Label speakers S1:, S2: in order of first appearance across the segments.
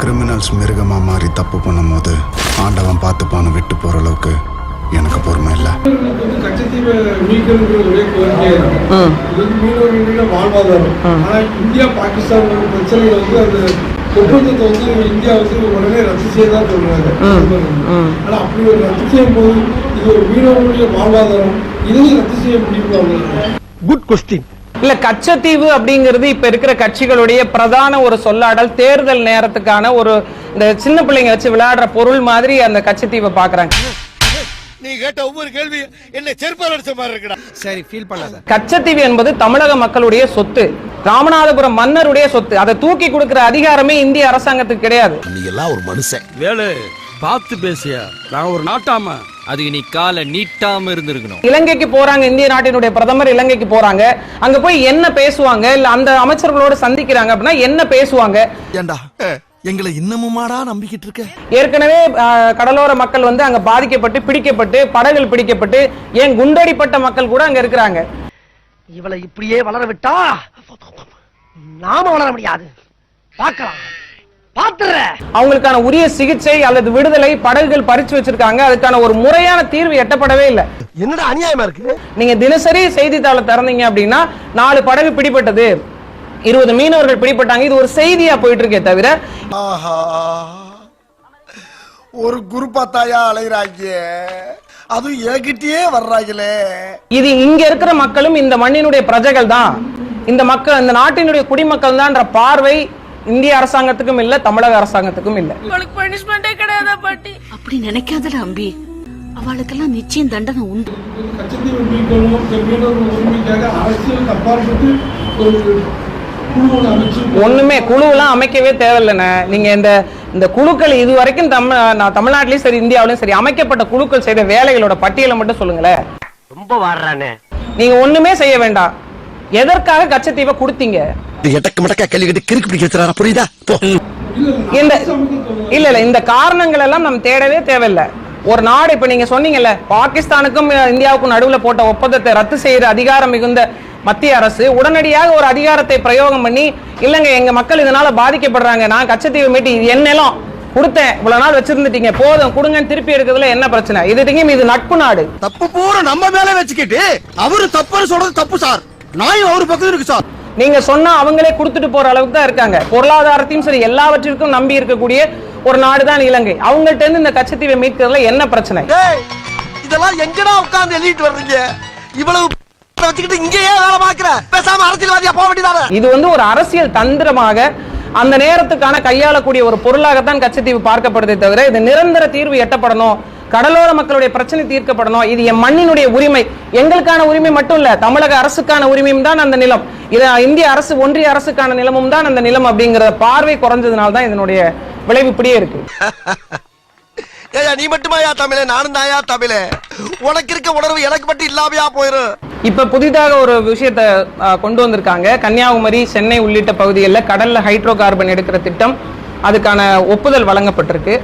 S1: Criminals மிருகமா மாறி தப்பு பண்ணும்போது ஆண்டவன் பார்த்துப்பான்னு விட்டு போற அளவுக்கு எனக்கு பொறுமை இல்லை.
S2: வாழ்வாதாரம் ஆனா இந்தியா பாகிஸ்தான் பிரச்சனைகள் வந்து அந்த ஒப்பந்தத்தை வந்து இந்தியா வந்து உடனே ரத்து செய்யதான் சொல்றாங்க. ஆனா அப்படி ஒரு ரத்து செய்யும் போது இது ஒரு மீனவர்களுடைய வாழ்வாதாரம். இதையும் ரத்து செய்ய முடியுமா?
S3: குட் கொஸ்டின்
S4: இல்ல கச்சத்தீவு அப்படிங்கிறது இப்ப இருக்கிற கட்சிகளுடைய பிரதான ஒரு சொல்லாடல் தேர்தல் நேரத்துக்கான ஒரு இந்த சின்ன பிள்ளைங்க வச்சு விளையாடுற பொருள் மாதிரி அந்த கச்சத்தீவை பாக்குறாங்க.
S5: நீ கேட்ட ஒவ்வொரு கேள்வி என்ன செருப்பால் அடிச்ச மாதிரி இருக்குடா.
S3: சரி ஃபீல் பண்ணாத.
S4: கச்சத்தீவு என்பது தமிழக மக்களுடைய சொத்து. ராமநாதபுரம் மன்னருடைய சொத்து. அதை தூக்கி கொடுக்கிற அதிகாரமே இந்திய அரசாங்கத்துக்கு கிடையாது.
S5: நீ எல்லாம் ஒரு மனுஷன்.
S3: வேலு பார்த்து பேசியா? நான் ஒரு நாட்டாம.
S6: அதுக்கு நீ காலை நீட்டாம இருந்திருக்கணும்.
S4: இலங்கைக்கு போறாங்க இந்திய நாட்டினுடைய பிரதமர் இலங்கைக்கு போறாங்க. அங்க போய் என்ன பேசுவாங்க? இல்ல அந்த அமைச்சர்களோட சந்திக்கிறாங்க அப்படின்னா என்ன பேசுவாங்க?
S5: ஏண்டா? எங்களை இன்னமுமாடா நம்பிக்கிட்டு இருக்க?
S4: ஏற்கனவே கடலோர மக்கள் வந்து அங்க பாதிக்கப்பட்டு பிடிக்கப்பட்டு படகுகள் பிடிக்கப்பட்டு ஏன் குண்டடிப்பட்ட மக்கள் கூட அங்க இருக்கிறாங்க.
S7: இவளை இப்படியே வளர விட்டா நாம வளர முடியாது. பார்க்கலாம்.
S4: அவங்களுக்கான உரிய சிகிச்சை அல்லது விடுதலை படகுகள் பறிச்சு வச்சிருக்காங்க. அதுக்கான ஒரு முறையான தீர்வு எட்டப்படவே இல்லை.
S7: என்னடா அநியாயமா இருக்கு?
S4: நீங்க தினசரி செய்தித்தாளை திறந்தீங்க அப்படின்னா நாலு படகு பிடிபட்டது. இருபது மீனவர்கள் பிடிபட்டாங்க. இது ஒரு செய்தியா போயிட்டு இருக்கே தவிர.
S5: ஆஹா. ஒரு குருப்பா தாயா அலைகிறாங்க அதுவும் என்கிட்டயே வர்றாங்களே
S4: இது இங்க இருக்கிற மக்களும் இந்த மண்ணினுடைய பிரஜைகள் தான் இந்த மக்கள் இந்த நாட்டினுடைய குடிமக்கள் தான்ன்ற பார்வை இந்திய அரசாங்கத்துக்கும் இல்ல தமிழக அரசாங்கத்துக்கும் இல்ல.
S8: அப்படி நினைக்காதடா அம்பி. அவளுக்கெல்லாம் நிச்சயம் தண்டனை உண்டு.
S2: கச்சத்தீவை மீனவர்கள் உரிமைக்காக அப்பாற்பட்டு ஒரு
S4: ஒண்ணுமே குழுவெல்லாம் அமைக்கவே தேவையில்லைண்ணே. நீங்க இந்த இந்த குழுக்கள் இது வரைக்கும் தமிழ் நான் தமிழ்நாட்டிலயும் சரி இந்தியாவிலயும் சரி அமைக்கப்பட்ட குழுக்கள் செய்த வேலைகளோட பட்டியலை மட்டும் சொல்லுங்களேன்.
S7: ரொம்ப வாடுறானே.
S4: நீங்க ஒண்ணுமே செய்ய வேண்டாம். எதற்காக கச்சத்தீவை கொடுத்தீங்க?
S5: எட்டக்கு மடக்கா கேள்வி கேட்டு கிறுக்கு பிடிக்க வச்சுறாரா? புரியுதா?
S4: இந்த இல்ல இல்ல இந்த காரணங்கள் எல்லாம் நம்ம தேடவே தேவையில்ல. ஒரு நாடு இப்ப நீங்க சொன்னீங்கல்ல பாகிஸ்தானுக்கும் இந்தியாவுக்கும் நடுவுல போட்ட ஒப்பந்தத்தை ரத்து செய்யற அதிகாரம் மிகுந்த மத்திய அரசு உடனடியாக ஒரு அதிகாரத்தை பிரயோகம் பண்ணி இல்லங்க எங்க மக்கள் இதனால பாதிக்கப்படுறாங்க நான் கச்சத்தீவு மீட்டி இது என் நிலம் கொடுத்தேன் இவ்வளவு நாள் வச்சிருந்துட்டீங்க போதும் கொடுங்கன்னு திருப்பி எடுக்கிறதுல என்ன பிரச்சனை? இதுக்கும் இது நட்பு நாடு.
S5: தப்பு பூரா நம்ம மேல வச்சுக்கிட்டு அவரு தப்புன்னு சொல்றது தப்பு சார். நாயும் அவரு பக்கத்துல இருக்கு சார்.
S4: நீங்க சொன்னா அவங்களே கொடுத்துட்டு போற அளவுக்கு தான் இருக்காங்க. பொருளாதாரத்தையும் சரி எல்லாவற்றிற்கும் நம்பி இருக்கக்கூடிய ஒரு நாடு தான் இலங்கை. அவங்கள்ட்ட இருந்து இந்த கச்சத்தீவை மீட்கிறதுல என்ன பிரச்சனை?
S5: இதெல்லாம் எங்கடா உட்கார்ந்து எழுதிட்டு வர்றீங்க? இவ்வளவு வச்சுக்கிட்டு இங்கேயே வேலை பாக்குற பேசாம அரசியல்வாதியா போக வேண்டியதானே?
S4: இது வந்து ஒரு அரசியல் தந்திரமாக அந்த நேரத்துக்கான கையாளக்கூடிய ஒரு பொருளாகத்தான் கச்சத்தீவு பார்க்கப்படுதே தவிர இது நிரந்தர தீர்வு எட்டப்படணும். கடலோர மக்களுடைய பிரச்சனை தீர்க்கப்படணும் இது என் மண்ணினுடைய உரிமை எங்களுக்கான உரிமை மட்டும் இல்ல தமிழக அரசுக்கான உரிமையும் தான் அந்த நிலம் இது இந்திய அரசு ஒன்றிய அரசுக்கான நிலமும் தான் அந்த நிலம் அப்படிங்கிற பார்வை குறைஞ்சதுனால தான் இதனுடைய விளைவு இப்படியே இருக்கு
S5: ஏயா நீ மட்டுமாயா தமிழே நானும் தாயா தமிழே உனக்கு இருக்க உணர்வு எனக்கு மட்டும் இல்லாமையா போயிரும்
S4: இப்ப புதிதாக ஒரு விஷயத்தை கொண்டு வந்திருக்காங்க கன்னியாகுமரி சென்னை உள்ளிட்ட பகுதிகளில் கடல்ல ஹைட்ரோ கார்பன் எடுக்கிற திட்டம் அதுக்கான ஒப்புதல் வழங்கப்பட்டிருக்கு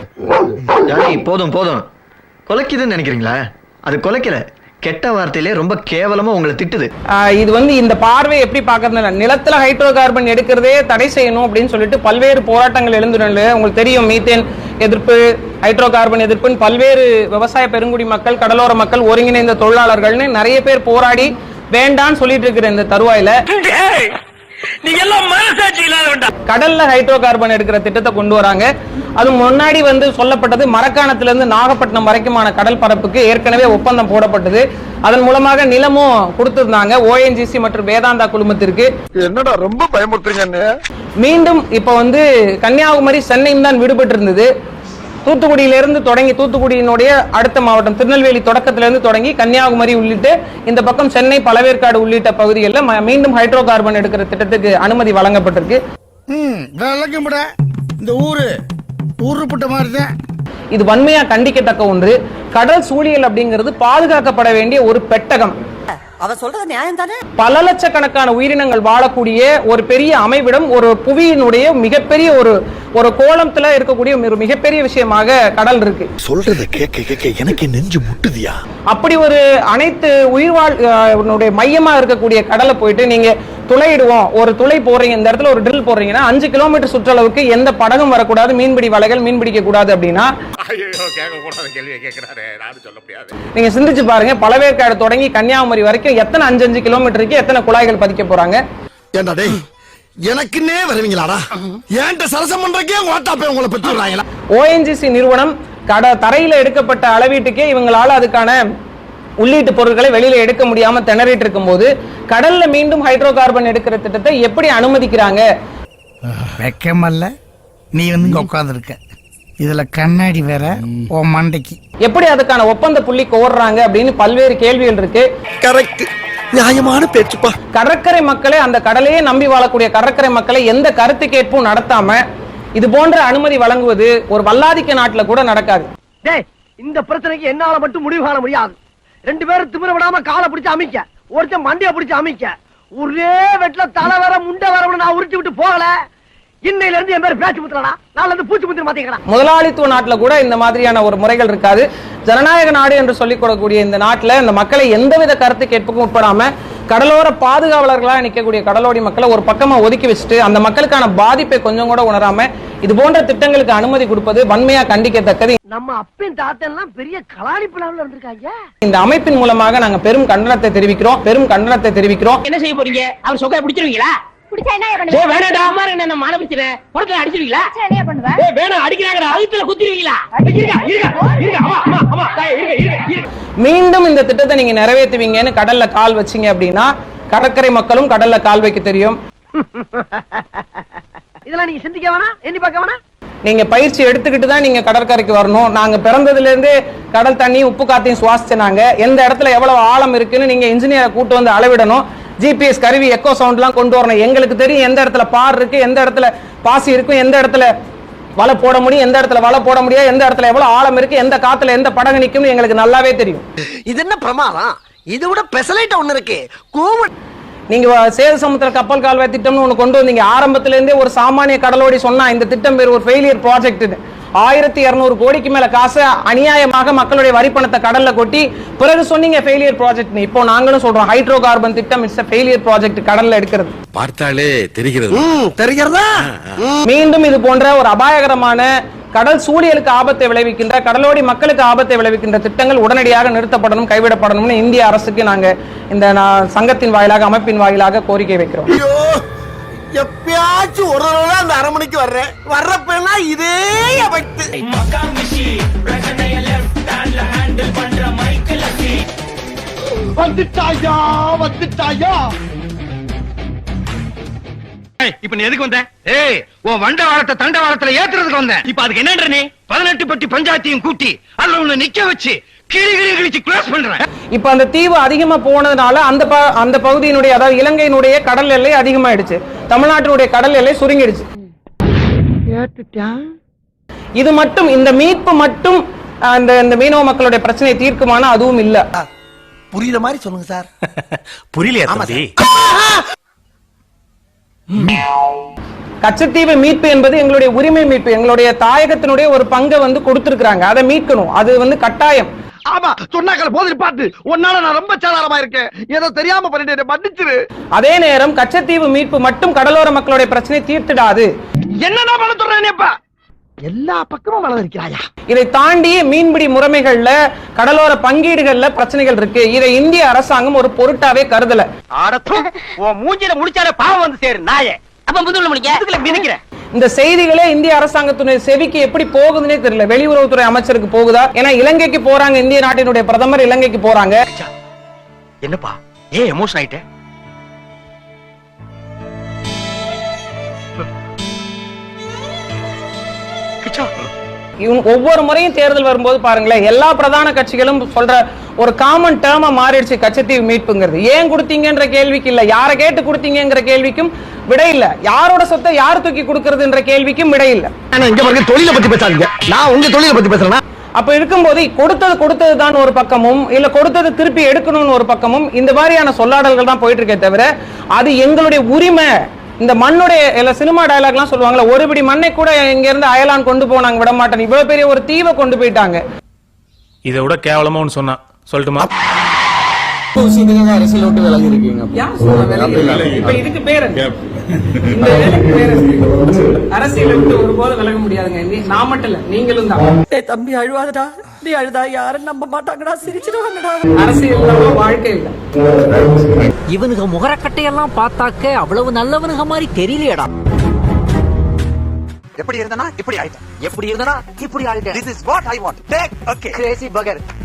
S9: போதும் போதும் கொலைக்குதுன்னு நினைக்கிறீங்களா? அது கொலைக்கல. கெட்ட வார்த்தையிலே ரொம்ப கேவலமா உங்களை திட்டுது.
S4: இது வந்து இந்த பார்வை எப்படி பாக்குறதுல நிலத்துல ஹைட்ரோ கார்பன் எடுக்கிறதே தடை செய்யணும் அப்படின்னு சொல்லிட்டு பல்வேறு போராட்டங்கள் எழுந்துள்ள உங்களுக்கு தெரியும் மீத்தேன் எதிர்ப்பு ஹைட்ரோ கார்பன் எதிர்ப்புன்னு பல்வேறு விவசாய பெருங்குடி மக்கள் கடலோர மக்கள் ஒருங்கிணைந்த தொழிலாளர்கள்னு நிறைய பேர் போராடி வேண்டான்னு சொல்லிட்டு இருக்கிற இந்த தருவாயில.
S7: நீ எல்லாம் மனசாட்சி இல்லாத
S4: கடல்ல ஹைட்ரோ கார்பன் எடுக்கிற திட்டத்தை கொண்டு வராங்க. அது முன்னாடி வந்து சொல்லப்பட்டது மரக்காணத்துல இருந்து நாகப்பட்டினம் வரைக்குமான கடல் பரப்புக்கு ஏற்கனவே ஒப்பந்தம் போடப்பட்டது. அதன் மூலமாக நிலமும் கொடுத்திருந்தாங்க. ஓஎன்ஜிசி மற்றும் வேதாந்தா குழுமத்திற்கு.
S5: என்னடா ரொம்ப பயமுறுத்துறீங்க
S4: மீண்டும் இப்ப வந்து கன்னியாகுமரி சென்னையும் தான் விடுபட்டு இருந்தது தூத்துக்குடியிலிருந்து தொடங்கி தூத்துக்குடியினுடைய அடுத்த மாவட்டம் திருநெல்வேலி தொடக்கத்திலிருந்து தொடங்கி கன்னியாகுமரி உள்ளிட்டு இந்த பக்கம் சென்னை பழவேற்காடு உள்ளிட்ட பகுதிகளில் ம- மீண்டும் ஹைட்ரோ கார்பன் எடுக்கிற திட்டத்துக்கு அனுமதி வழங்கப்பட்டிருக்கு.
S3: இந்த ஊரு ஊருப்பட்ட மாதிரி தான்
S4: இது வன்மையா கண்டிக்கத்தக்க ஒன்று. கடல் சூழியல் அப்படிங்கிறது பாதுகாக்கப்பட வேண்டிய ஒரு பெட்டகம்.
S8: அவ சொல்றது நியாயம் தானே
S4: பல லட்சக்கணக்கான உயிரினங்கள் வாழக்கூடிய ஒரு பெரிய அமைவிடம் ஒரு புவியினுடைய மிகப்பெரிய ஒரு ஒரு கோலத்துல இருக்கக்கூடிய ஒரு மிகப்பெரிய விஷயமாக கடல் இருக்கு.
S5: சொல்றத கேட்க கேட்க எனக்கு நெஞ்சு முட்டுதியா?
S4: அப்படி ஒரு அனைத்து உயிர்வாழ் அஹ், உன்னுடைய மையமா இருக்கக்கூடிய கடலை போயிட்டு நீங்க துளையிடுவோம். ஒரு துளை போடுறீங்க இந்த இடத்துல ஒரு ட்ரில் போடுறீங்கன்னா அஞ்சு கிலோமீட்டர் சுற்றளவுக்கு எந்த படகும் வரக்கூடாது மீன்பிடி வலைகள் மீன் பிடிக்க கூடாது அப்படின்னா நீங்க சிந்திச்சு பாருங்க பழவேற்காடு தொடங்கி கன்னியாகுமரி வரைக்கும் எத்தனை அஞ்சு அஞ்சு கிலோமீட்டருக்கு எத்தனை குழாய்கள் பதிக்க போறாங்க?
S5: எனக்குன்னே வருவீங்களாடா? ஏன்ட்ட சரசம் பண்றக்கே ஓட்டாப்பே உங்களை பெற்றுறாங்களா
S4: ஓஎன்ஜிசி நிறுவனம் கட தரையில எடுக்கப்பட்ட அளவீட்டுக்கே இவங்களால அதுக்கான உள்ளீட்டு பொருட்களை வெளியில எடுக்க முடியாம திணறிட்டு இருக்கும்போது கடல்ல மீண்டும் ஹைட்ரோ கார்பன் எடுக்கிற திட்டத்தை எப்படி அனுமதிக்கிறாங்க?
S3: வெக்கமல்ல. நீ வந்து இங்க உட்காந்துருக்க இதுல கண்ணாடி வேற உன் மண்டைக்கு.
S4: எப்படி அதுக்கான ஒப்பந்த புள்ளி கோர்றாங்க அப்படின்னு பல்வேறு கேள்விகள் இருக்கு.
S5: கரெக்ட் நியாயமான பேச்சுப்பா.
S4: கடற்கரை மக்களை அந்த கடலையே நம்பி வாழக்கூடிய கடற்கரை மக்களை எந்த கருத்து கேட்பும் நடத்தாம இது போன்ற அனுமதி வழங்குவது ஒரு வல்லாதிக்க நாட்டுல கூட நடக்காது.
S7: டேய் இந்த பிரச்சனைக்கு என்னால மட்டும் முடிவு காண முடியாது. ரெண்டு பேரும் திமிர விடாம காலை பிடிச்சு அமைக்க ஒருத்தன் மண்டைய பிடிச்சு அமைக்க. ஒரே வெட்ல தலை வர முண்டை வர நான் உருட்டி விட்டு போகல. இன்னையில இருந்து என் பேர் பேச்சு நாளைல இருந்து பூச்சி முத்திர மாத்தீங்களா
S4: முதலாளித்துவ நாட்டுல கூட இந்த மாதிரியான ஒரு முறைகள் இருக்காது. ஜனநாயக நாடு என்று சொல்லிக் கொள்ளக்கூடிய இந்த நாட்டுல இந்த மக்களை எந்தவித கருத்து கேட்புக்கும் உட்படாம கடலோர பாதுகாவலர்களா நிற்கக்கூடிய கடலோடி மக்களை ஒரு பக்கமா ஒதுக்கி வச்சுட்டு அந்த மக்களுக்கான பாதிப்பை கொஞ்சம் கூட உணராம இது போன்ற திட்டங்களுக்கு அனுமதி கொடுப்பது வன்மையா கண்டிக்கத்தக்கது.
S7: நம்ம அப்பன் தாத்தன் எல்லாம் பெரிய கலாணி பிளான்ல இருந்திருக்காங்க.
S4: இந்த அமைப்பின் மூலமாக நாங்க பெரும் கண்டனத்தை தெரிவிக்கிறோம். பெரும் கண்டனத்தை தெரிவிக்கிறோம்.
S7: என்ன செய்ய போறீங்க? அவர் சொக்கை பிடிச்சிருவீங்களா?
S8: பிடிச்சா என்ன
S7: ஏய் வேணாடா அம்மா என்ன மான பிடிச்சிரேன் புறத்துல அடிச்சிருவீங்களா
S8: என்ன பண்ணுவேன்
S7: ஏய் வேணாம் அடிக்கிறாங்கடா. அழுத்துல குத்திருவீங்களா இருங்க இருங்க இருங்க. அம்மா அம்மா அம்மா. டேய், இருங்க இருங்க இருங்க.
S4: மீண்டும் இந்த திட்டத்தை நீங்க நிறைவேற்றுவீங்கன்னு கடல்ல கால் வச்சீங்க அப்படின்னா கடற்கரை மக்களும் கடல்ல கால் வைக்க தெரியும்.
S7: இதெல்லாம் நீங்க சிந்திக்க வேணாம். எண்ணி பார்க்க வேணாம்.
S4: நீங்க பயிற்சி எடுத்துக்கிட்டு தான் நீங்க கடற்கரைக்கு வரணும். நாங்க பிறந்ததுல இருந்தே கடல் தண்ணி உப்பு காத்தையும் சுவாசிச்ச நாங்க. எந்த இடத்துல எவ்வளவு ஆழம் இருக்குன்னு நீங்க இன்ஜினியரை கூட்டு வந்து அளவிடணும். ஜிபிஎஸ் கருவி எக்கோ சவுண்ட்லாம் கொண்டு வரணும். எங்களுக்கு தெரியும் எந்த இடத்துல பார் இருக்கு எந்த இடத்துல பாசி இருக்கும் எந்த இடத்துல வலை போட முடியும் எந்த இடத்துல வலை போட முடியாது எந்த இடத்துல எவ்வளவு ஆழம் இருக்கு எந்த காத்துல எந்த படகு நிக்கும்னு எங்களுக்கு நல்லாவே தெரியும்.
S5: இது என்ன பிரமாதம்? இது விட பெசலைட் ஒண்ணு இருக்கு. கோவன்
S4: நீங்க சேது சமுத்திர கப்பல் கால்வாய் திட்டம்னு ஒண்ணு கொண்டு வந்தீங்க. ஆரம்பத்துல இருந்தே ஒரு சாமானிய கடலோடி சொன்னா இந்த திட்டம் பேர் ஒரு ஃபெயிலியர் ப்ராஜெக்ட் ஆயிரத்தி இருநூறு கோடிக்கு மேல காசு அநியாயமாக மக்களுடைய வரி பணத்தை கடல்ல கொட்டி பிறகு சொன்னீங்க ஃபெயிலியர் ப்ராஜெக்ட் இப்போ நாங்களும் சொல்றோம் ஹைட்ரோ கார்பன் திட்டம் இட்ஸ் ஃபெயிலியர் ப்ராஜெக்ட் கடல்ல எடுக்கிறது.
S10: பார்த்தாலே தெரிகிறது.
S5: தெரிகிறதா?
S4: மீண்டும் இது போன்ற ஒரு அபாயகரமான கடல் சூழியலுக்கு ஆபத்தை விளைவிக்கின்ற கடலோடி மக்களுக்கு ஆபத்தை விளைவிக்கின்ற திட்டங்கள் உடனடியாக நிறுத்தப்படணும் கைவிடப்படணும்னு இந்திய அரசுக்கு நாங்க இந்த சங்கத்தின் வாயிலாக அமைப்பின் வாயிலாக கோரிக்கை வைக்கிறோம்.
S5: ஐயோ! எப்பயாச்சும் ஒரு தடவை அந்த அரை மணிக்கு வர்றேன். வர்றப்பெல்லாம் இதே எஃபெக்ட் வந்துட்டாயா வந்துட்டாயா?
S7: இப்ப நீ எதுக்கு வந்த? ஏய் உன் வண்ட வாரத்தை தண்ட வாரத்துல ஏத்துறதுக்கு வந்த இப்ப அதுக்கு என்னன்ற நீ? பதினெட்டு பட்டி பஞ்சாயத்தையும் கூட்டி அதுல உன்னை நிக்க வச்சு
S4: இப்ப அந்த தீவு அதிகமா போனதுனால அந்த அந்த பகுதியினுடைய அதாவது இலங்கையினுடைய கடல் எல்லை அதிகமாயிடுச்சு. தமிழ்நாட்டினுடைய கடல் எல்லை சுருங்கிடுச்சு. இது மட்டும் இந்த மீட்பு மட்டும் அந்த இந்த மீனவ மக்களுடைய பிரச்சனையை தீர்க்குமானா அதுவும் இல்ல.
S5: புரியுற மாதிரி சொல்லுங்க சார்.
S10: தம்பி.
S4: கச்சத்தீவு மீட்பு என்பது எங்களுடைய உரிமை மீட்பு எங்களுடைய தாயகத்தினுடைய ஒரு பங்கை வந்து கொடுத்திருக்கிறாங்க. அதை மீட்கணும். அது வந்து கட்டாயம்.
S5: ஆமா சொன்னாக்கள் போதில் பார்த்து. உன்னால நான் ரொம்ப சாதாரமா இருக்கேன். ஏதோ தெரியாம பண்ணிட்டு மன்னிச்சிரு.
S4: அதே நேரம் கச்சத்தீவு மீட்பு மட்டும் கடலோர மக்களுடைய பிரச்சனையை தீர்த்திடாது.
S5: என்னடா பண்ண சொல்றேன் இப்ப எல்லா பக்கமும் வளர்க்கிறாயா
S4: இதை தாண்டி மீன்பிடி முறைமைகள்ல கடலோர பங்கீடுகள்ல பிரச்சனைகள் இருக்கு. இதை இந்திய அரசாங்கம் ஒரு பொருட்டாவே கருதல.
S7: மூஞ்சில முடிச்சாலே பாவம் வந்து சேரு நாயே. அப்ப முதுகுல முடிக்க? மிதிக்கிறேன்
S4: இந்த செய்திகளே இந்திய அரசாங்கத்தினுடைய செவிக்கு எப்படி போகுதுன்னே தெரியல. வெளியுறவுத்துறை அமைச்சருக்கு போகுதா? ஏன்னா இலங்கைக்கு போறாங்க இந்திய நாட்டினுடைய பிரதமர் இலங்கைக்கு போறாங்க.
S7: என்னப்பா? ஏன் எமோஷன் ஆயிட்ட?
S4: ஒவ்வொரு முறையும் தேர்தல் வரும்போது பாருங்களேன் எல்லா பிரதான கட்சிகளும் சொல்ற ஒரு காமன் டேர்மா மாறிடுச்சு கச்சத்தீவு மீட்புங்கிறது. ஏன் கொடுத்தீங்கன்ற கேள்விக்கு இல்ல. யாரை கேட்டு கொடுத்தீங்கங்கிற கேள்விக்கும் விடை இல்ல. யாரோட சொத்தை யார் தூக்கி கொடுக்கறதுன்ற கேள்விக்கும் விடை இல்ல.
S5: ஆனா இங்க பாருங்க தொழிலை பத்தி பேசாதீங்க. நான் உங்க தொழிலை பத்தி பேசுறேன்னா?
S4: அப்ப இருக்கும்போது கொடுத்தது கொடுத்தது தான் ஒரு பக்கமும் இல்ல கொடுத்தது திருப்பி எடுக்கணும்னு ஒரு பக்கமும் இந்த மாதிரியான சொல்லாடல்கள் தான் போயிட்டு இருக்கே தவிர அது எங்களுடைய உரிமை. இந்த மண்ணுடைய இல்ல சினிமா டயலாக்லாம் சொல்லுவாங்கல்ல ஒரு பிடி மண்ணை கூட இங்க இருந்து அயலான் கொண்டு போனாங்க விட மாட்டேன் இவ்வளவு பெரிய ஒரு தீவை கொண்டு போயிட்டாங்க.
S10: இதை விட கேவலமா ஒன்று சொன்னா. சொல்லட்டுமா?
S11: அரசியல் விட்டு விலகி இருக்கீங்க
S4: விலகி முடியாதுங்க. நான் மட்டும் இல்ல நீங்களும் தான்.
S12: தம்பி அழுவாதடா. நீ அழுதா யாரும் நம்ப மாட்டாங்கடா. சிரிச்சிடுவாங்கடா.
S4: அரசியல் வாழ்க்கை இல்லை.
S12: இவனுக்கு முகரக்கட்டையெல்லாம் பார்த்தாக்க அவ்வளவு நல்லவனுங்க மாதிரி தெரியலையடா.
S13: எப்படி இருந்தனா? இப்படி ஆயிட்டேன். எப்படி இருந்தனா? இப்படி ஆயிட்டேன். This is what I want take okay crazy பகர்